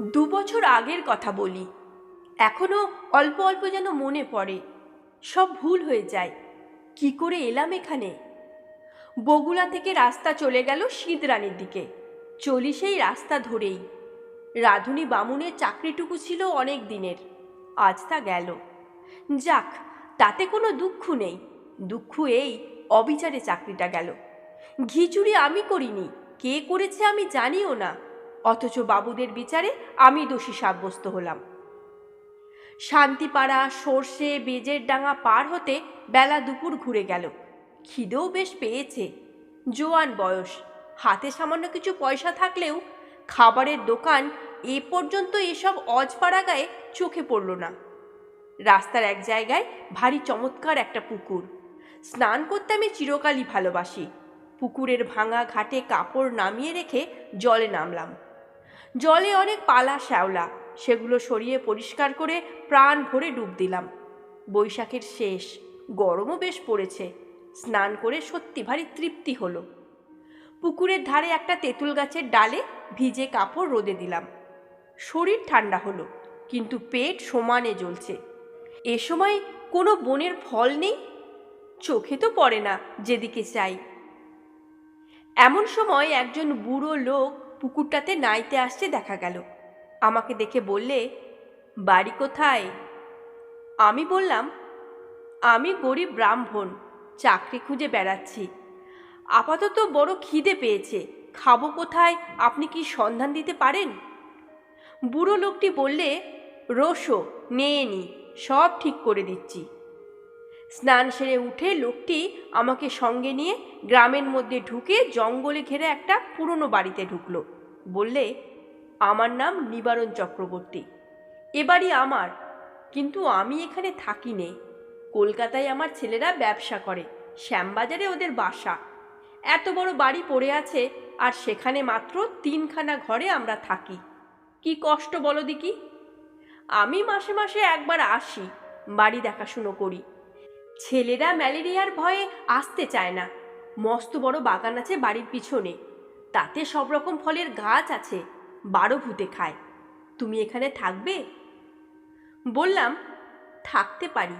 দু বছর আগের কথা বলি। এখনও অল্প অল্প যেন মনে পড়ে। সব ভুল হয়ে যায়। কি করে এলাম এখানে? বগুড়া থেকে রাস্তা চলে গেল সিঁদরানির দিকে। চলি সেই রাস্তা ধরেই। রাধুনী বামুনের চাকরিটুকু ছিল অনেক দিনের। আজ তা গেল। যাক, তাতে কোনো দুঃখ নেই। দুঃখ এই, অবিচারে চাকরিটা গেল। ঘিচুড়ি আমি করিনি। কে করেছে আমি জানিও না। অথচ বাবুদের বিচারে আমি দোষী সাব্যস্ত হলাম। শান্তিপাড়া, সর্ষে, বেজের ডাঙা পার হতে বেলা দুপুর ঘুরে গেল। খিদেও বেশ পেয়েছে। জোয়ান বয়স। হাতে সামান্য কিছু পয়সা থাকলেও খাবারের দোকান এ পর্যন্ত এসব অজপাড়া গায়ে চোখে পড়ল না। রাস্তার এক জায়গায় ভারী চমৎকার একটা পুকুর। স্নান করতে আমি চিরকালই ভালোবাসি। পুকুরের ভাঙা ঘাটে কাপড় নামিয়ে রেখে জলে নামলাম। জলে অনেক পালা শ্যাওলা, সেগুলো সরিয়ে পরিষ্কার করে প্রাণ ভরে ডুব দিলাম। বৈশাখের শেষ, গরমও বেশ পড়েছে, স্নান করে সত্যি ভারী তৃপ্তি হলো। পুকুরের ধারে একটা তেঁতুল গাছের ডালে ভিজে কাপড় রোদে দিলাম। শরীর ঠান্ডা হলো, কিন্তু পেট সমানে জ্বলছে। এ সময় কোনো বনের ফল নেই? চোখে তো পড়ে না, যেদিকে চাই। এমন সময় একজন বুড়ো লোক পুকুরটাতে নাইতে আসছে দেখা গেল। আমাকে দেখে বললে, বাড়ি কোথায়? আমি বললাম, আমি গরিব ব্রাহ্মণ, চাকরি খুঁজে বেড়াচ্ছি। আপাতত বড় খিদে পেয়েছে। খাব কোথায়? আপনি কি সন্ধান দিতে পারেন? বুড়ো লোকটি বললে, রোসো, নেয়ে নি। সব ঠিক করে দিচ্ছি। স্নান সেরে উঠে লোকটি আমাকে সঙ্গে নিয়ে গ্রামের মধ্যে ঢুকে জঙ্গলে ঘেরে একটা পুরনো বাড়িতে ঢুকলো। বললে, আমার নাম নিবারণ চক্রবর্তী। এ বাড়ি আমার। কিন্তু আমি এখানে থাকি নে কলকাতায় আমার ছেলেরা ব্যবসা করে। শ্যামবাজারে ওদের বাসা। এত বড় বাড়ি পড়ে আছে, আর সেখানে মাত্র তিনখানা ঘরে আমরা থাকি। কি কষ্ট বলো দিকি আমি মাসে মাসে একবার আসি, বাড়ি দেখাশুনো করি। ছেলেরা ম্যালেরিয়ার ভয়ে আসতে চায় না। মস্ত বড় বাগান আছে বাড়ির পিছনে। তাতে সব রকম ফলের গাছ আছে, বারো ভূতে খায়। তুমি এখানে থাকবে? বললাম, থাকতে পারি।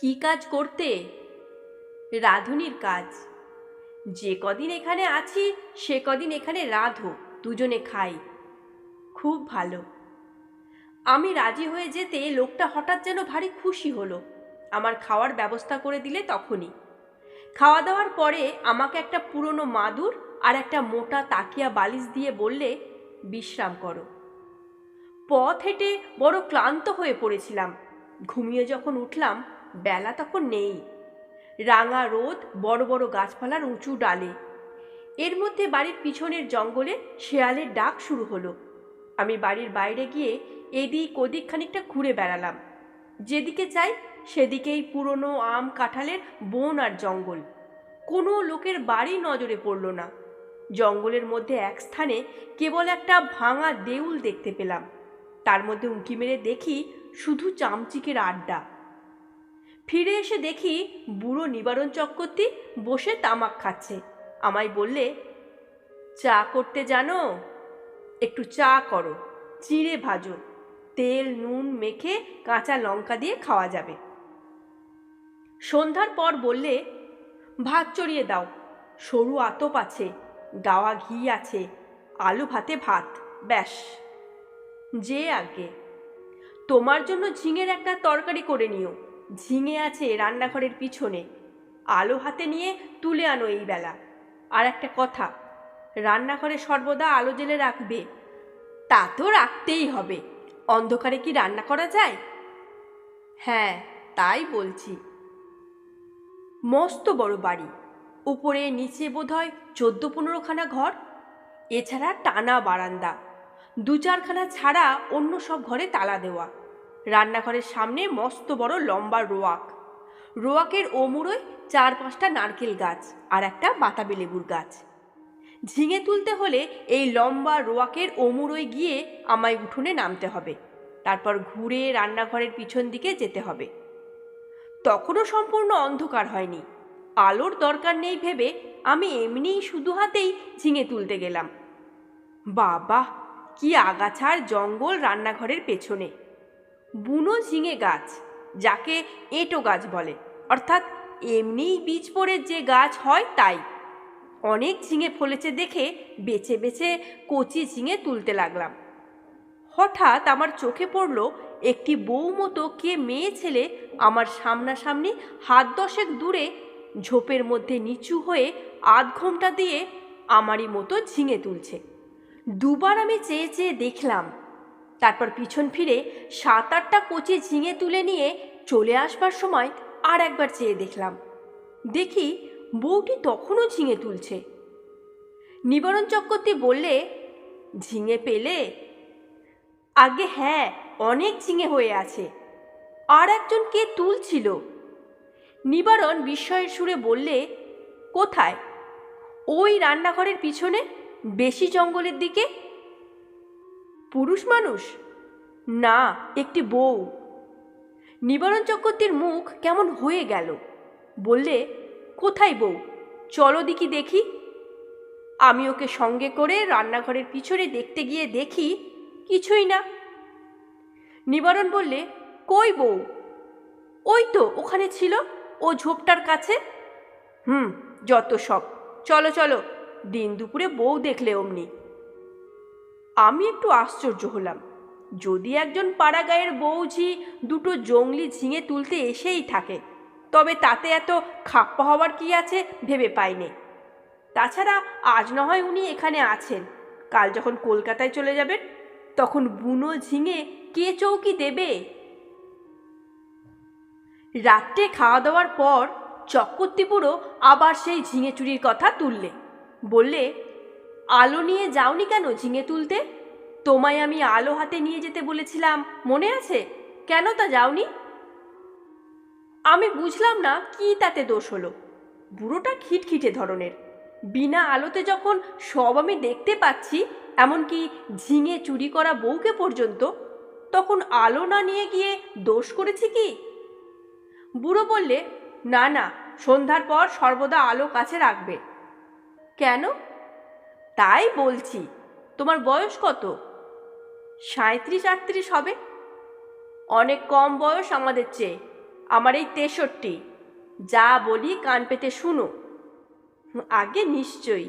কি কাজ করতে? রাঁধুনির কাজ। যে কদিন এখানে আছি, সে কদিন এখানে রাঁধো, দুজনে খাই। খুব ভালো। আমি রাজি হয়ে যেতে লোকটা হঠাৎ যেন ভারী খুশি হলো। আমার খাওয়ার ব্যবস্থা করে দিলে তখনই। খাওয়া দাওয়ার পরে আমাকে একটা পুরনো মাদুর আর একটা মোটা তাকিয়া বালিশ দিয়ে বললে, বিশ্রাম করো। পথ হেঁটে বড় ক্লান্ত হয়ে পড়েছিলাম। ঘুমিয়ে যখন উঠলাম, বেলা তখন নেই। রাঙা রোদ বড় বড় গাছপালার উঁচু ডালে। এর মধ্যে বাড়ির পিছনের জঙ্গলে শেয়ালের ডাক শুরু হলো। আমি বাড়ির বাইরে গিয়ে এদিক ওদিক খানিকটা ঘুরে বেড়ালাম। যেদিকে চাই সেদিকেই পুরনো আম কাঁঠালের বন আর জঙ্গল। কোনো লোকের বাড়ি নজরে পড়ল না। জঙ্গলের মধ্যে এক স্থানে কেবল একটা ভাঙা দেউল দেখতে পেলাম। তার মধ্যে উঁকি মেরে দেখি শুধু চামচিকের আড্ডা। ফিরে এসে দেখি বুড়ো নিবারণ চক্রবর্তী বসে তামাক খাচ্ছে। আমায় বললে, চা করতে জানো? একটু চা করো, চিড়ে ভাজো। তেল, নুন মেখে কাঁচা লঙ্কা দিয়ে খাওয়া যাবে। সন্ধ্যার পর বললে, ভাত চড়িয়ে দাও। সরু আতপ আছে, গাওয়া ঘি আছে, আলু ভাতে ভাত, ব্যাস। যে আগে। তোমার জন্য ঝিঙের একটা তরকারি করে নিও। ঝিঙে আছে রান্নাঘরের পিছনে। আলো হাতে নিয়ে তুলে আনো এই বেলা। আর একটা কথা, রান্নাঘরে সর্বদা আলো জেলে রাখবে। তা তো রাখতেই হবে। অন্ধকারে কি রান্না করা যায়? হ্যাঁ তাই বলছি। মস্ত বড় বাড়ি। উপরে, নিচে বোধহয় চোদ্দ পনেরোখানা ঘর। এছাড়া টানা বারান্দা। দু চারখানা ছাড়া অন্য সব ঘরে তালা দেওয়া। রান্নাঘরের সামনে মস্ত বড় লম্বা রোয়াক। রোয়াকের ওমুড়োয় চার পাঁচটা নারকেল গাছ আর একটা বাতাবি লেবুর গাছ। ঝিঙে তুলতে হলে এই লম্বা রোয়াকের ওমুড়োয় গিয়ে আমায় উঠোনে নামতে হবে। তারপর ঘুরে রান্নাঘরের পিছন দিকে যেতে হবে। তখনও সম্পূর্ণ অন্ধকার হয়নি। আলোর দরকার নেই ভেবে আমি এমনিই শুধু হাতেই ঝিঙে তুলতে গেলাম। বাবা, কি আগাছার জঙ্গল রান্নাঘরের পেছনে। বুনো ঝিঙে গাছ, যাকে এঁটো গাছ বলে। অর্থাৎ এমনিই বীজ পড়ে যে গাছ হয় তাই। অনেক ঝিঙে ফলেছে দেখে বেছে বেছে কচি ঝিঙে তুলতে লাগলাম। হঠাৎ আমার চোখে পড়ল একটি বউ মতো কে মেয়ে ছেলে আমার সামনাসামনি হাত দশেক দূরে ঝোপের মধ্যে নিচু হয়ে আধ ঘণ্টা দিয়ে আমারই মতো ঝিঙে তুলছে। দুবার আমি চেয়ে চেয়ে দেখলাম, তারপর পিছন ফিরে সাত আটটা কচি ঝিঙে তুলে নিয়ে চলে আসবার সময় আর একবার চেয়ে দেখলাম। দেখি বউটি তখনও ঝিঙে তুলছে। নিবারণ চক্রবর্তী বললে, ঝিঙে পেলে? আগে হ্যাঁ অনেক ঝিঙে হয়ে আছে। আর একজন কে তুলছিল? নিবারণ বিস্ময়ের সুরে বললে, কোথায়? ওই রান্নাঘরের পিছনে, বেশি জঙ্গলের দিকে? পুরুষ মানুষ? না, একটি বউ। নিবারণ চক্রবর্তীর মুখ কেমন হয়ে গেল। বললে কোথায় বউ? চলো দিকি দেখি। আমি ওকে সঙ্গে করে রান্নাঘরের পিছনে দেখতে গিয়ে দেখি কিছুই না। নিবারণ বললে, কই বউ? ওই তো, ওখানে ছিল। ও ঝোপটার কাছে। হুম, যত সব। চলো চলো। দিন দুপুরে বউ দেখলে অমনি। আমি একটু আশ্চর্য হলাম। যদি একজন পাড়া গায়ের বউঝি দুটো জংলি ঝিঙে তুলতে এসেই থাকে তবে তাতে এত খাপ্পা হওয়ার কি আছে ভেবে পাইনি। তাছাড়া আজ না হয় উনি এখানে আছেন। কাল যখন কলকাতায় চলে যাবেন, তখন বুনো ঝিঙে কে চৌকি দেবে? রাত্রে খাওয়া দাওয়ার পর চক্রবর্তীপুরও আবার সেই ঝিঙে চুরির কথা তুললে। বললে, আলো নিয়ে যাওনি কেন ঝিঙে তুলতে? তোমায় আমি আলো হাতে নিয়ে যেতে বলেছিলাম, মনে আছে? কেন তা যাওনি? আমি বুঝলাম না কি তাতে দোষ হলো। বুড়োটা খিটখিটে ধরনের। বিনা আলোতে যখন সব আমি দেখতে পাচ্ছি, এমনকি ঝিঙে চুরি করা বউকে পর্যন্ত, তখন আলো না নিয়ে গিয়ে দোষ করেছি কি? বুড়ো বললে, না না, সন্ধ্যার পর সর্বদা আলো কাছে রাখবে। কেন? তাই বলছি, তোমার বয়স কত? সাঁত্রিশ আটত্রিশ হবে। অনেক কম বয়স আমাদের চেয়ে। আমার এই তেষট্টি। যা বলি কান পেতে শুনো। আগে নিশ্চয়ই।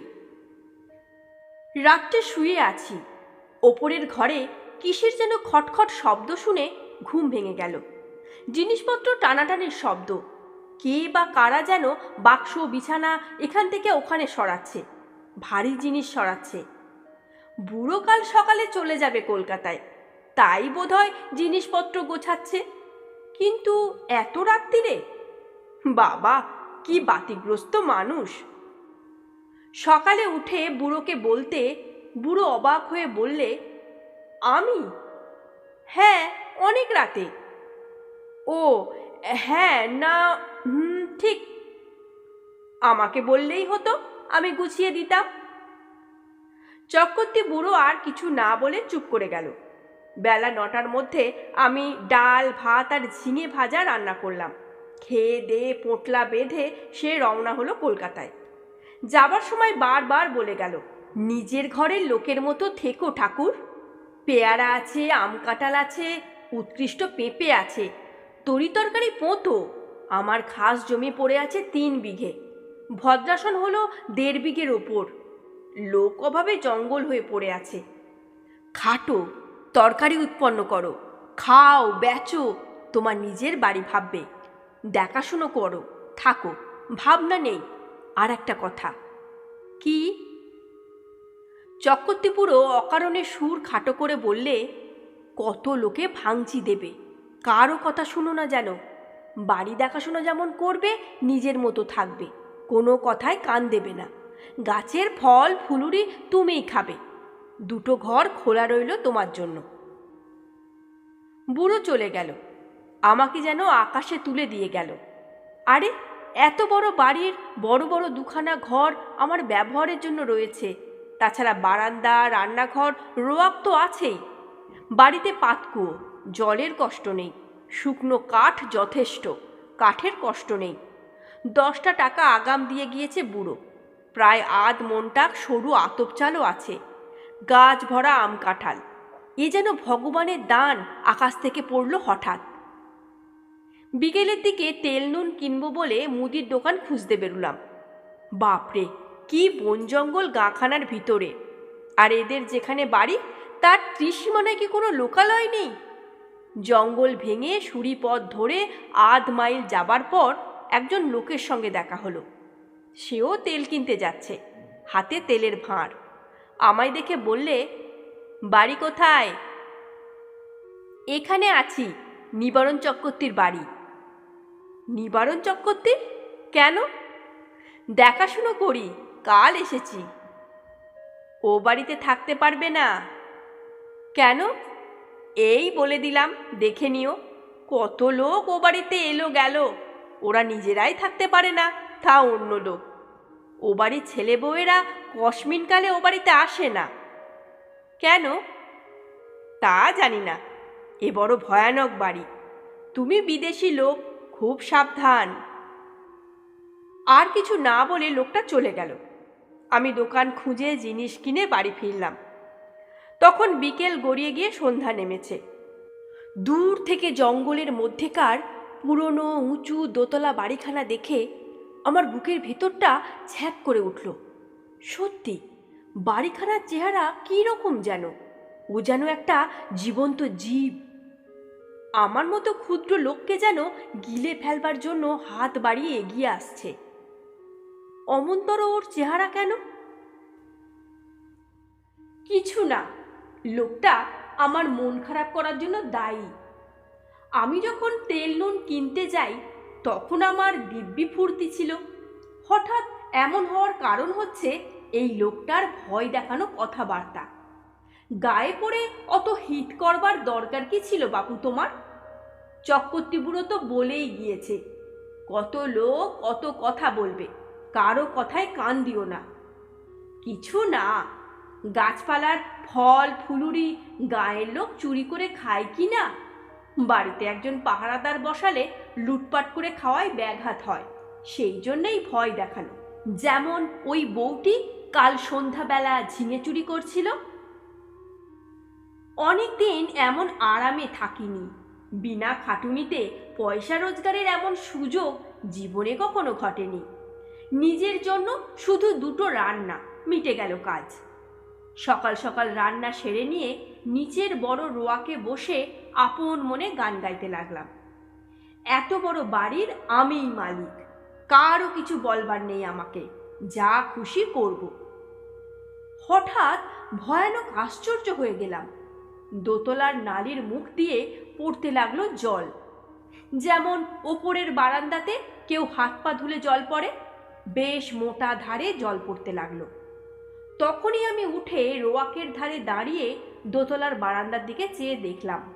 রাত্রে শুয়ে আছি। ওপরের ঘরে কিসের যেন খটখট শব্দ শুনে ঘুম ভেঙে গেল। জিনিসপত্র টানাটানির শব্দ। কে বা কারা যেন বাক্স, বিছানা এখান থেকে ওখানে সরাচ্ছে। ভারী জিনিস সরাচ্ছে। বুড়ো কাল সকালে চলে যাবে কলকাতায়। তাই বোধহয় জিনিসপত্র গোছাচ্ছে। কিন্তু এত রাত্রিরে বাবা, কি বাতিগ্রস্ত মানুষ। সকালে উঠে বুড়োকে বলতে, বুড়ো অবাক হয়ে বললে, আমি? হ্যাঁ অনেক রাতে। ও হ্যাঁ না ঠিক। আমাকে বললেই হতো, আমি গুছিয়ে দিতাম। চক্রবর্তী বুড়ো আর কিছু না বলে চুপ করে গেল। বেলা নটার মধ্যে আমি ডাল, ভাত আর ঝিঙে ভাজা রান্না করলাম। খেয়ে দে পোটলা বেঁধে সে রওনা হলো কলকাতায়। যাবার সময় বারবার বলে গেল, নিজের ঘরের লোকের মতো থেকো ঠাকুর। পেয়ারা আছে, আম কাঁঠাল আছে, উৎকৃষ্ট পেঁপে আছে, তরি তরকারি পোঁতো, আমার খাস জমি পড়ে আছে তিন বিঘে। ভদ্রাসন হলো দেড় বিঘের ওপর। লোক অভাবে জঙ্গল হয়ে পড়ে আছে। খাটো তরকারি উৎপন্ন করো। খাও, বেচো, তোমার নিজের বাড়ি ভাববে। দেখাশুনো করো, থাকো, ভাবনা নেই। আর একটা কথা, কি? চক্রবর্তীপুরও অকারণে সুর খাটো করে বললে, কত লোকে ভাঙচি দেবে। কারও কথা শুনো না যেন। বাড়ি দেখাশোনা যেমন করবে, নিজের মতো থাকবে। কোনো কথায় কান দেবে না। গাছের ফল, ফুলুরি তুমিই খাবে। দুটো ঘর খোলা রইল তোমার জন্য। বুড়ো চলে গেল। আমাকে যেন আকাশে তুলে দিয়ে গেল। আরে, এত বড় বাড়ির বড় বড় দুখানা ঘর আমার ব্যবহারের জন্য রয়েছে। তাছাড়া বারান্দা, রান্নাঘর, রোয়াক তো আছেই। বাড়িতে পাতকুয়ো, জলের কষ্ট নেই। শুকনো কাঠ যথেষ্ট, কাঠের কষ্ট নেই। দশটা টাকা আগাম দিয়ে গিয়েছে বুড়ো। প্রায় আধ মনটাক সরু আতপ চালও আছে। গাছ ভরা আম কাঁঠাল। এ যেন ভগবানের দান আকাশ থেকে পড়ল হঠাৎ। বিকেলের দিকে তেল নুন কিনবো বলে মুদির দোকান খুঁজতে বেরুলাম। বাপরে, কি বন জঙ্গল গাখানার ভিতরে। আর এদের যেখানে বাড়ি, তার ত্রিসীমানায় কি কোনো লোকালয় নেই? জঙ্গল ভেঙে সুরি পথ ধরে আধ মাইল যাবার পর একজন লোকের সঙ্গে দেখা হলো। সেও তেল কিনতে যাচ্ছে, হাতে তেলের ভাঁড়। আমায় দেখে বললে, বাড়ি কোথায়? এখানে আছি, নিবারণ চক্রবর্তীর বাড়ি। নিবারণ চক্রবর্তীর কেন? দেখাশুনো করি, কাল এসেছি। ও বাড়িতে থাকতে পারবে না। কেন? এই বলে দিলাম, দেখে নিও, কত লোক ও বাড়িতে এলো গেল। ওরা নিজেরাই থাকতে পারে না, তা অন্য লোক। ও বাড়ির ছেলে বউয়েরা কসমিনকালে ও বাড়িতে আসে না। কেন? তা জানি না। এ বড় ভয়ানক বাড়ি। তুমি বিদেশি লোক, খুব সাবধান। আর কিছু না বলে লোকটা চলে গেল। আমি দোকান খুঁজে জিনিস কিনে বাড়ি ফিরলাম। তখন বিকেল গড়িয়ে গিয়ে সন্ধ্যা নেমেছে। দূর থেকে জঙ্গলের মধ্যেকার পুরনো, উঁচু দোতলা বাড়িখানা দেখে আমার বুকের ভেতরটা ছ্যাক করে উঠল। সত্যি, বাড়িখানার চেহারা কী রকম যেন? ও যেন একটা জীবন্ত জীব। আমার মতো ক্ষুদ্র লোককে যেন গিলে ফেলবার জন্য হাত বাড়িয়ে এগিয়ে আসছে। অমন্তর ওর চেহারা কেন? কিছু না, লোকটা আমার মন খারাপ করার জন্য দায়ী। আমি যখন তেল নুন কিনতে যাই তখন আমার দিব্যি ফুর্তি ছিল। হঠাৎ এমন হওয়ার কারণ হচ্ছে এই লোকটার ভয় দেখানো কথাবার্তা। গায়ে পড়ে অত হিট করবার দরকার কি ছিল বাপু তোমার? চক্রবর্তী বুড়ো তো বলেই গিয়েছে, কত লোক কত কথা বলবে, কারও কথায় কান দিও না। কিছু না, গাছপালার ফল, ফুলুরি গায়ের লোক চুরি করে খায় কি না? বাড়িতে একজন পাহারাদার বসালে লুটপাট করে খাওয়ায় ব্যাঘাত হয়। সেই জন্যেই ভয় দেখানো যেমন ওই বউটি কাল সন্ধ্যাবেলা ঝিঙে চুরি করছিল। অনেক দিন এমন আরামে থাকিনি। বিনা খাটুনিতে পয়সা রোজগারের এমন সুযোগ জীবনে কখনো ঘটেনি। নিজের জন্য শুধু দুটো রান্না, মিটে গেল কাজ। সকাল সকাল রান্না সেরে নিয়ে নিচের বড় রোয়াকে বসে আপন মনে গান গাইতে লাগলাম। এত বড় বাড়ির আমিই মালিক, কারও কিছু বলবার নেই আমাকে, যা খুশি করব। হঠাৎ ভয়ানক আশ্চর্য হয়ে গেলাম। দোতলার নালির মুখ দিয়ে পড়তে লাগল জল। যেমন ওপরের বারান্দাতে কেউ হাত পা ধুলে জল পড়ে, বেশ মোটা ধারে জল পড়তে লাগল। তখনই আমি উঠে রোয়াকের ধারে দাঁড়িয়ে দোতলার বারান্দার দিকে চেয়ে দেখলাম।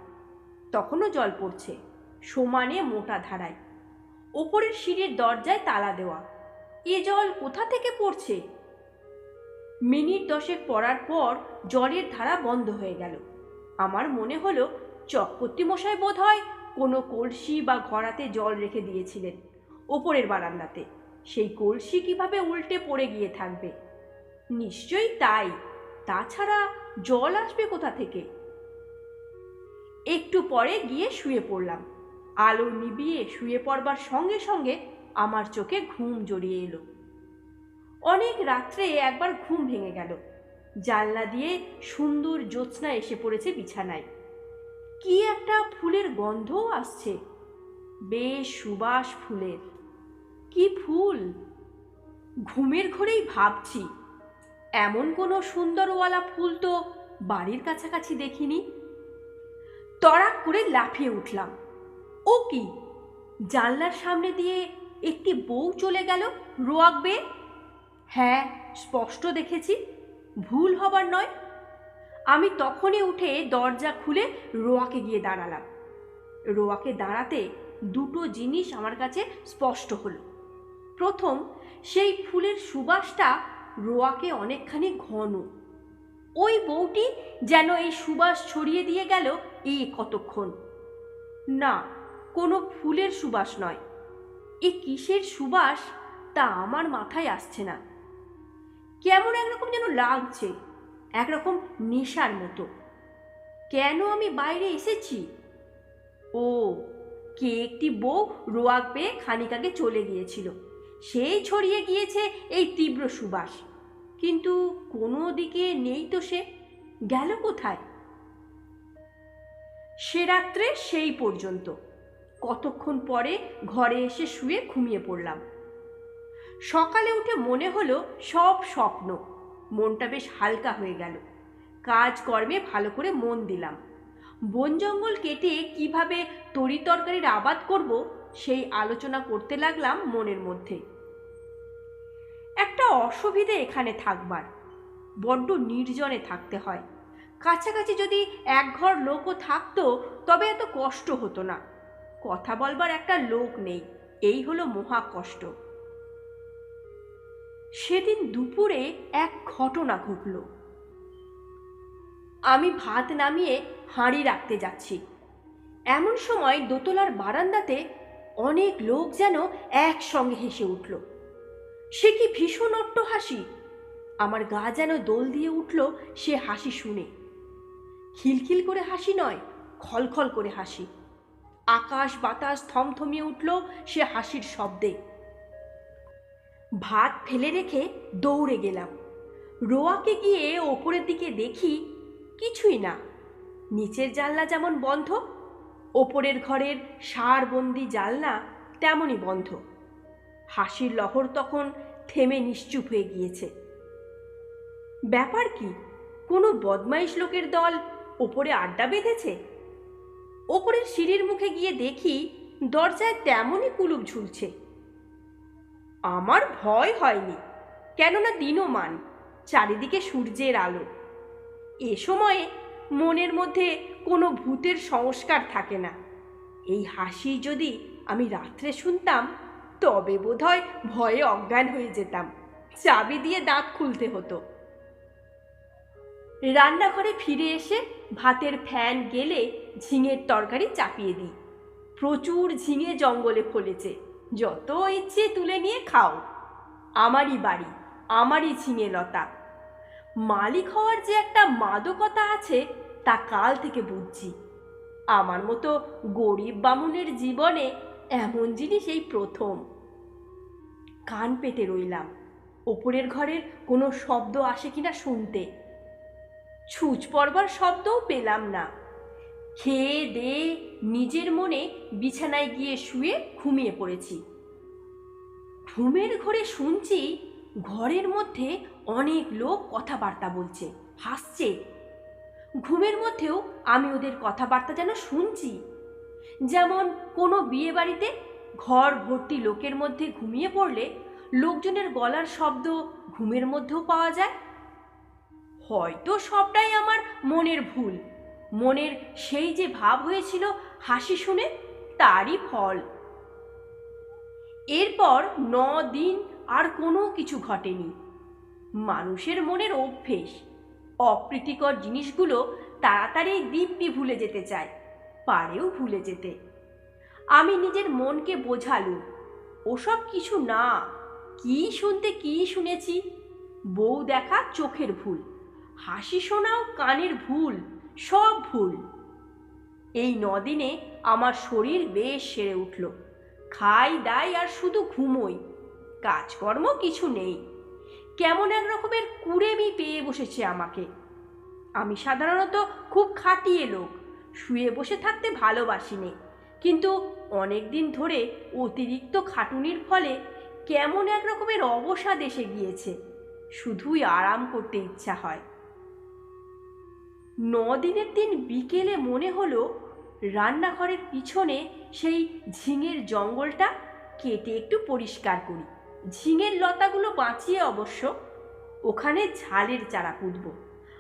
তখনও জল পড়ছে, সমানে মোটা ধারায়। ওপরের সিঁড়ির দরজায় তালা দেওয়া, এ জল কোথা থেকে পড়ছে? মিনিট দশেক পড়ার পর জলের ধারা বন্ধ হয়ে গেল। আমার মনে হলো চক্রবর্তী মশাই বোধ হয় কোনো কলসি বা ঘড়াতে জল রেখে দিয়েছিলেন ওপরের বারান্দাতে। সেই কলসি কীভাবে উল্টে পড়ে গিয়ে থাকবে? নিশ্চয়ই তাই। তাছাড়া জল আসবে কোথা থেকে? একটু পরে গিয়ে শুয়ে পড়লাম। আলো নিবিয়ে শুয়ে পড়বার সঙ্গে সঙ্গে আমার চোখে ঘুম জড়িয়ে এলো। অনেক রাত্রে একবার ঘুম ভেঙে গেল। জানলা দিয়ে সুন্দর জ্যোৎস্না এসে পড়েছে বিছানায়। কি একটা ফুলের গন্ধও আসছে। বেশ সুবাস ফুলের। কি ফুল? ঘুমের ঘরেই ভাবছি। এমন কোনো সুন্দরওয়ালা ফুল তো বাড়ির কাছাকাছি দেখিনি। তড়াক করে লাফিয়ে উঠলাম। ও কি? জানলার সামনে দিয়ে একটি বউ চলে গেল রোয়াকবে হ্যাঁ স্পষ্ট দেখেছি। ভুল হবার নয়। আমি তখনই উঠে দরজা খুলে রোয়াকে গিয়ে দাঁড়ালাম। রোয়াকে দাঁড়াতে দুটো জিনিস আমার কাছে স্পষ্ট হলো। প্রথম, সেই ফুলের সুবাসটা রোয়াকে অনেকখানি ঘন। ওই বউটি যেন এই সুবাস ছড়িয়ে দিয়ে গেল এই কতক্ষণ। না, কোনো ফুলের সুবাস নয়। এ কিসের সুবাস তা আমার মাথায় আসছে না। কেমন একরকম যেন লাগছে, একরকম নেশার মতো। কেন আমি বাইরে এসেছি? ও, কে একটি বউ রোয়াক পেয়ে খানিক আগে চলে গিয়েছিল। সেই ছড়িয়ে গিয়েছে এই তীব্র সুবাস। কিন্তু কোনো দিকে নেই তো সে। গেল কোথায়? সে রাত্রে সেই পর্যন্ত। কতক্ষণ পরে ঘরে এসে শুয়ে ঘুমিয়ে পড়লাম। সকালে উঠে মনে হলো সব স্বপ্ন। মনটা বেশ হালকা হয়ে গেল। কাজকর্মে ভালো করে মন দিলাম। বন জঙ্গল কেটে কীভাবে তরি তরকারির আবাদ করব সেই আলোচনা করতে লাগলাম মনের মধ্যে। একটা অসুবিধে এখানে থাকবার। বড্ড নির্জনে থাকতে হয়। কাছাকাছি যদি এক ঘর লোকও থাকতো, তবে এত কষ্ট হতো না। কথা বলবার একটা লোক নেই, এই হলো মহা কষ্ট। সেদিন দুপুরে এক ঘটনা ঘটল। আমি ভাত নামিয়ে হাঁড়ি রাখতে যাচ্ছি। এমন সময় দোতলার বারান্দাতে অনেক লোক যেন একসঙ্গে হেসে উঠল। সে কি ভীষণ অট্ট হাসি আমার গা যেন দোল দিয়ে উঠল সে হাসি শুনে। খিলখিল করে হাসি নয়, খলখল করে হাসি। আকাশ বাতাস থমথমিয়ে উঠল সে হাসির শব্দে। ভাত ফেলে রেখে দৌড়ে গেলাম। রোয়াকে গিয়ে ওপরের দিকে দেখি কিছুই না। নিচের জানলা যেমন বন্ধ ওপরের ঘরের সারবন্দি জানলা তেমনই বন্ধ। হাসির লহর তখন থেমে নিশ্চুপ হয়ে গিয়েছে। ব্যাপার কি? কোনো বদমাইশ লোকের দল ওপরে আড্ডা বেঁধেছে? ওপরের সিঁড়ির মুখে গিয়ে দেখি দরজায় তেমনই কুলুপ ঝুলছে। আমার ভয় হয়নি, কেননা দিনমান, চারিদিকে সূর্যের আলো। এ সময়ে মনের মধ্যে কোনো ভূতের সংস্কার থাকে না। এই হাসি যদি আমি রাত্রে শুনতাম, তবে বোধহয় ভয়ে অজ্ঞান হয়ে যেতাম। চাবি দিয়ে দাঁত খুলতে হতো। রান্নাঘরে ফিরে এসে ভাতের ফ্যান গেলে ঝিঙের তরকারি চাপিয়ে দিই। প্রচুর ঝিঙে জঙ্গলে ফলেছে। যত ইচ্ছে তুলে নিয়ে খাও। আমারই বাড়ি, আমারই ঝিঙে লতা। মালিক হওয়ার যে একটা মাদকতা আছে তা কাল থেকে বুঝছি। আমার মতো গরিব বামুনের জীবনে এমন জিনিস এই প্রথম। কান পেতে রইলাম। ওপরের ঘরের কোনো শব্দ আসে কিনা শুনতে। ছুঁচ পড়বার শব্দও পেলাম না। খেয়ে দে নিজের মনে বিছানায় গিয়ে শুয়ে ঘুমিয়ে পড়েছি। ঘুমের ঘরে শুনছি ঘরের মধ্যে অনেক লোক কথাবার্তা বলছে, হাসছে। ঘুমের মধ্যেও আমি ওদের কথাবার্তা যেন শুনছি। যেমন কোনো বিয়ে বাড়িতে ঘর ভর্তি লোকের মধ্যে ঘুমিয়ে পড়লে লোকজনের গলার শব্দ ঘুমের মধ্যেও পাওয়া যায়। হয়তো সবটাই আমার মনের ভুল। মনের সেই যে ভাব হয়েছিল হাসি শুনে তারই ফল। এরপর ন দিন আর কোনো কিছু ঘটেনি। মানুষের মনের অভ্যেস। অপ্রীতিকর জিনিসগুলো তাড়াতাড়ি দিব্যি ভুলে যেতে চায়, পারেও ভুলে যেতে। আমি নিজের মনকে বোঝালুম, ওসব কিছু না, কি শুনতে কি শুনেছি? বউ দেখা চোখের ভুল, হাসি শোনাও কানের ভুল, সব ভুল। এই নদিনে আমার শরীর বেশ সেরে উঠল, খাই দাই আর শুধু ঘুমোই, কাজকর্ম কিছু নেই। কেমন এক রকমের কুড়েমি পেয়ে বসেছে আমাকে। আমি সাধারণত খুব খাটিয়ে লোক, শুয়ে বসে থাকতে ভালোবাসি নে কিন্তু অনেক দিন ধরে অতিরিক্ত খাটুনির ফলে কেমন এক রকমের অবসাদ এসে গিয়েছে, শুধুই আরাম করতে ইচ্ছা হয়। ন দিনের দিন বিকেলে মনে হলো রান্নাঘরের পিছনে সেই ঝিঙের জঙ্গলটা কেটে একটু পরিষ্কার করি। ঝিঙের লতাগুলো বাঁচিয়ে অবশ্য ওখানে ঝালের চারা পুঁতব।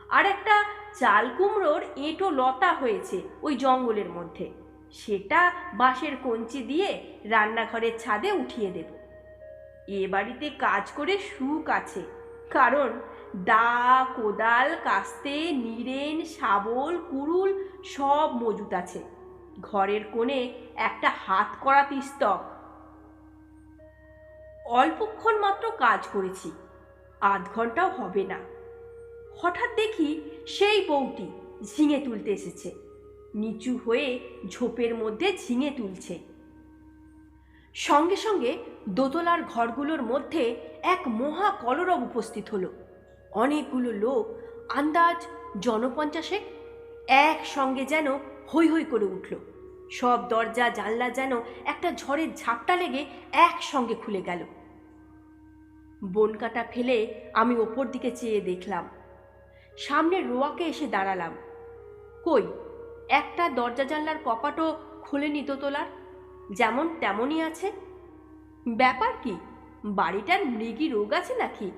আর একটা চাল কুমড়োর এঁটো লতা হয়েছে ওই জঙ্গলের মধ্যে। সেটা বাঁশের কঞ্চি দিয়ে রান্নাঘরের ছাদে উঠিয়ে দেব। এ বাড়িতে কাজ করে সুখ আছে, কারণ দা, কোদাল, কাস্তে, নিরেন, শাবল কুড়ুল সব মজুত আছে। ঘরের কোণে একটা হাত করা তিস্তক অল্পক্ষণ মাত্র কাজ করেছি। আধ ঘন্টাও হবে না। হঠাৎ দেখি সেই বউটি ঝিঙে তুলতে এসেছে। নিচু হয়ে ঝোপের মধ্যে ঝিঙে তুলছে। সঙ্গে সঙ্গে দোতলার ঘরগুলোর মধ্যে এক মহা কলরব উপস্থিত হলো। অনেকগুলো লোক আন্দাজ জনপঞ্চাশেক একসঙ্গে যেন হৈ হৈ করে উঠল। সব দরজা, জানলা যেন একটা ঝড়ের ঝাপটা লেগে একসঙ্গে খুলে গেল। বনকাটা ফেলে আমি ওপর দিকে চেয়ে দেখলাম। সামনে রোয়াকে এসে দাঁড়ালাম। কই, একটা দরজা জানলার কপাটও খুলেনি তোলার? যেমন তেমনই আছে। ব্যাপার কি, বাড়িটার মৃগী রোগ আছে নাকি?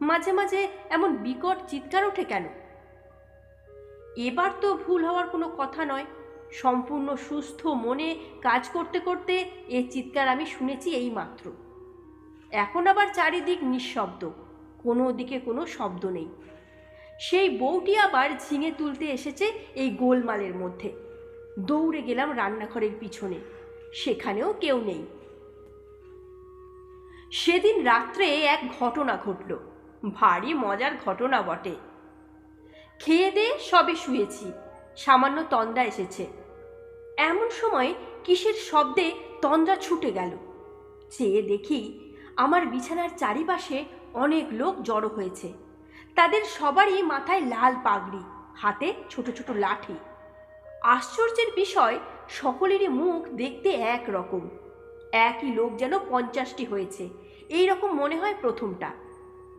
মাঝে মাঝে এমন বিকট চিৎকার ওঠে কেন? এবার তো ভুল হওয়ার কোনো কথা নয়। সম্পূর্ণ সুস্থ মনে কাজ করতে করতে এ চিৎকার আমি শুনেছি এই মাত্র এখন আবার চারিদিক নিঃশব্দ, কোনো দিকে কোনো শব্দ নেই। সেই বউটি আবার ঝিঙে তুলতে এসেছে এই গোলমালের মধ্যে। দৌড়ে গেলাম রান্নাঘরের পিছনে, সেখানেও কেউ নেই। সেদিন রাত্রে এক ঘটনা ঘটল, ভারী মজার ঘটনা বটে। খেয়ে দিয়ে সবে শুয়েছি, সামান্য তন্দা এসেছে। এমন সময় কিসের শব্দে তন্দ্রা ছুটে গেল। চেয়ে দেখি আমার বিছানার চারিপাশে অনেক লোক জড়ো হয়েছে। তাদের সবারই মাথায় লাল পাগড়ি, হাতে ছোট ছোট লাঠি। আশ্চর্যের বিষয়, সকলেরই মুখ দেখতে এক রকম একই লোক যেন পঞ্চাশটি হয়েছে এই রকম মনে হয় প্রথমটা।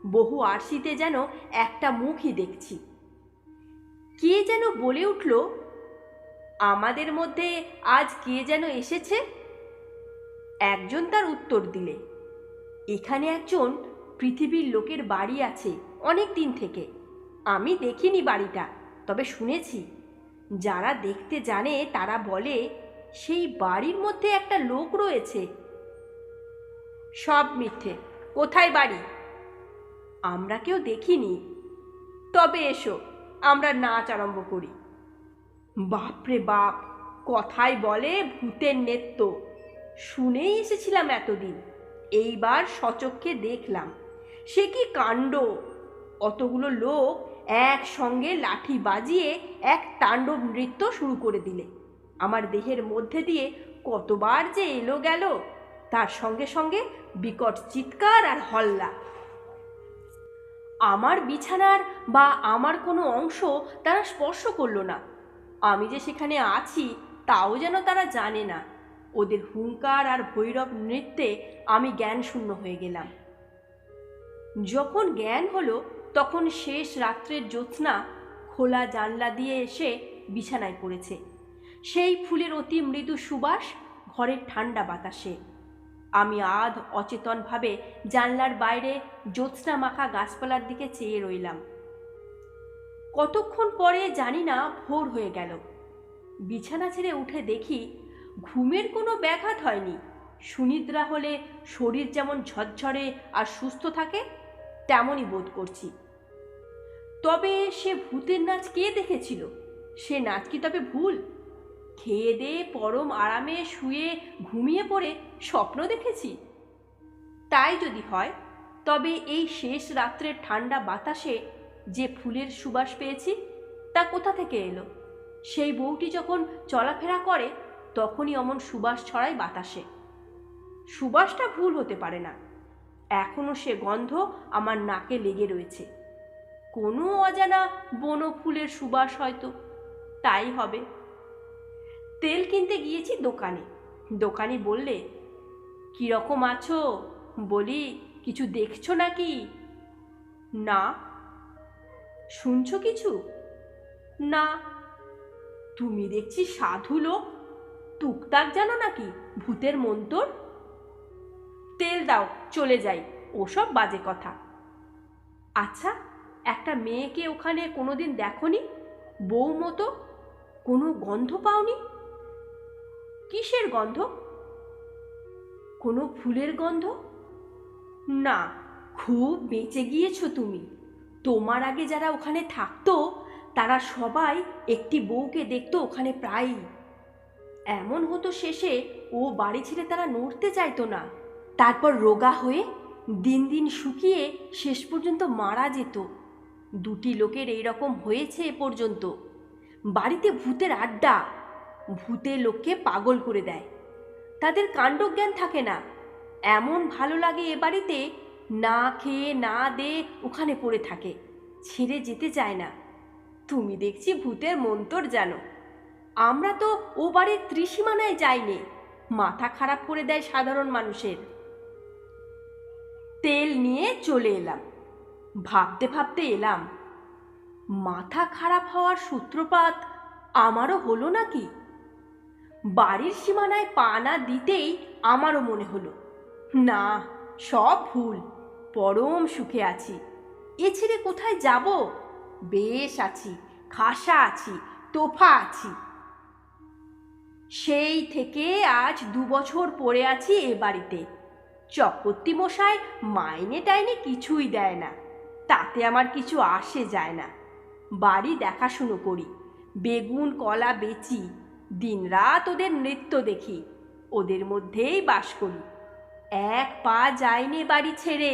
বহু আরশিতে যেন একটা মুখই দেখছি। কে যেন বলে উঠল আমাদের মধ্যে আজ কে যেন এসেছে? একজন তার উত্তর দিলে। এখানে একজন পৃথিবীর লোকের বাড়ি আছে অনেক দিন থেকে। আমি দেখিনি বাড়িটা, তবে শুনেছি। যারা দেখতে জানে, তারা বলে, সেই বাড়ির মধ্যে একটা লোক রয়েছে। সব মিথ্যে। কোথায় বাড়ি? আমরা কেউ দেখিনি। তবে এসো, আমরা নাচ আরম্ভ করি। বাপরে বাপ কথায় বলে ভূতের নেত্য শুনেই এসেছিলাম এতদিন। এইবার সচক্ষে দেখলাম। সে কি কাণ্ড? অতগুলো লোক একসঙ্গে লাঠি বাজিয়ে এক তাণ্ডব নৃত্য শুরু করে দিলে। আমার দেহের মধ্যে দিয়ে কতবার যে এলো গেল, তার সঙ্গে সঙ্গে বিকট চিৎকার আর হল্লা। আমার বিছানার বা আমার কোনো অংশ তারা স্পর্শ করল না। আমি যে সেখানে আছি, তাও যেন তারা জানে না। ওদের হুঙ্কার আর ভৈরব নৃত্যে আমি জ্ঞান শূন্য হয়ে গেলাম। যখন জ্ঞান হলো, তখন শেষ রাত্রের জ্যোৎস্না খোলা জানলা দিয়ে এসে বিছানায় পড়েছে। সেই ফুলের অতি মৃদু সুবাস ঘরের ঠান্ডা বাতাসে। আমি আধ অচেতনভাবে জানলার বাইরে জ্যোৎস্না মাখা গাছপালার দিকে চেয়ে রইলাম। কতক্ষণ পরে জানি না ভোর হয়ে গেল। বিছানা ছেড়ে উঠে দেখি ঘুমের কোনো ব্যাঘাত হয়নি। সুনিদ্রা হলে শরীর যেমন ঝরঝরে আর সুস্থ থাকে, তেমনই বোধ করছি। তবে সে ভূতের নাচ কে দেখেছিল? সে নাচ কি তবে ভুল? খেয়ে দিয়ে পরম আরামে শুয়ে ঘুমিয়ে পড়ে স্বপ্ন দেখেছি। তাই যদি হয়, তবে এই শেষ রাত্রের ঠান্ডা বাতাসে যে ফুলের সুবাস পেয়েছি, তা কোথা থেকে এলো? সেই বউটি যখন চলাফেরা করে, তখনই অমন সুবাস ছড়ায় বাতাসে। সুবাসটা ভুল হতে পারে না। এখনও সে গন্ধ আমার নাকে লেগে রয়েছে। কোনো অজানা বনো ফুলের সুবাস হয়তো। তাই হবে। তেল কিনতে গিয়েছি দোকানে। দোকানি বললে, কীরকম আছো? বলি, কিছু দেখছ নাকি? না। শুনছো কিছু? না। তুমি দেখছি সাধু লোক। টুকটাক জানো নাকি ভূতের মন্তর? তেল দাও, চলে যাই। ওসব বাজে কথা। আচ্ছা একটা মেয়েকে ওখানে কোনোদিন দেখনি? বউ মতো কোনো গন্ধ পাওনি? কিসের গন্ধ? কোনো ফুলের গন্ধ? না, খুব বেঁচে গিয়েছো তুমি। তোমার আগে যারা ওখানে থাকতো, তারা সবাই একটি বউকে দেখতো ওখানে প্রায়ই। এমন হতো শেষে ও বাড়ি ছেড়ে তারা নড়তে চাইতো না। তারপর রোগা হয়ে দিন দিন শুকিয়ে শেষ পর্যন্ত মারা যেত। দুটি লোকের এই রকম হয়েছে এ পর্যন্ত। বাড়িতে ভূতের আড্ডা, ভূতে লোককে পাগল করে দেয়। তাদের কাণ্ডজ্ঞান থাকে না। এমন ভালো লাগে এ বাড়িতে না খেয়ে না দে ওখানে পড়ে থাকে। ছেড়ে যেতে চায় না। তুমি দেখছি ভূতের মন্তর জানো। আমরা তো ও বাড়ির ত্রিসীমানায় যাইনি। মাথা খারাপ করে দেয় সাধারণ মানুষের। তেল নিয়ে চলে এলাম। ভাবতে ভাবতে এলাম, মাথা খারাপ হওয়ার সূত্রপাত আমারও হলো নাকি? বাড়ির সীমানায় পা না দিতেই আমারও মনে হলো, না, সব ভুল। পরম সুখে আছি। এ ছেড়ে কোথায় যাব? বেশ আছি, খাসা আছি, তোফা আছি। সেই থেকে আজ দু বছর পড়ে আছি এ বাড়িতে। চক্রবর্তী মশাই মাইনে টাইনে কিছুই দেয় না। তাতে আমার কিছু আসে যায় না। বাড়ি দেখাশুনো করি, বেগুন, কলা বেচি, দিনরাত ওদের নৃত্য দেখি, ওদের মধ্যেই বাস করি। এক পা যায়নি বাড়ি ছেড়ে।